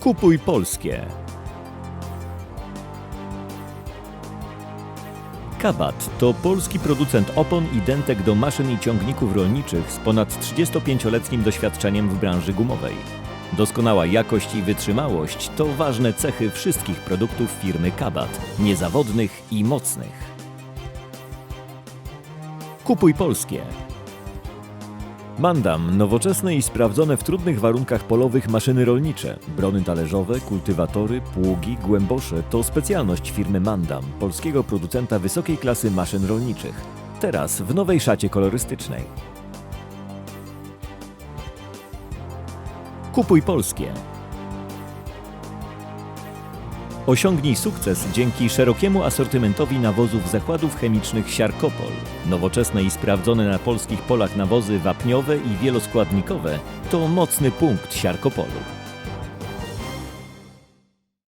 Kupuj polskie. Kabat to polski producent opon i dentek do maszyn i ciągników rolniczych z ponad 35-letnim doświadczeniem w branży gumowej. Doskonała jakość i wytrzymałość to ważne cechy wszystkich produktów firmy Kabat, niezawodnych i mocnych. Kupuj polskie. Mandam nowoczesne i sprawdzone w trudnych warunkach polowych maszyny rolnicze, brony talerzowe, kultywatory, pługi, głębosze to specjalność firmy Mandam, polskiego producenta wysokiej klasy maszyn rolniczych. Teraz w nowej szacie kolorystycznej. Kupuj polskie. Osiągnij sukces dzięki szerokiemu asortymentowi nawozów zakładów chemicznych Siarkopol. Nowoczesne i sprawdzone na polskich polach nawozy wapniowe i wieloskładnikowe to mocny punkt Siarkopolu.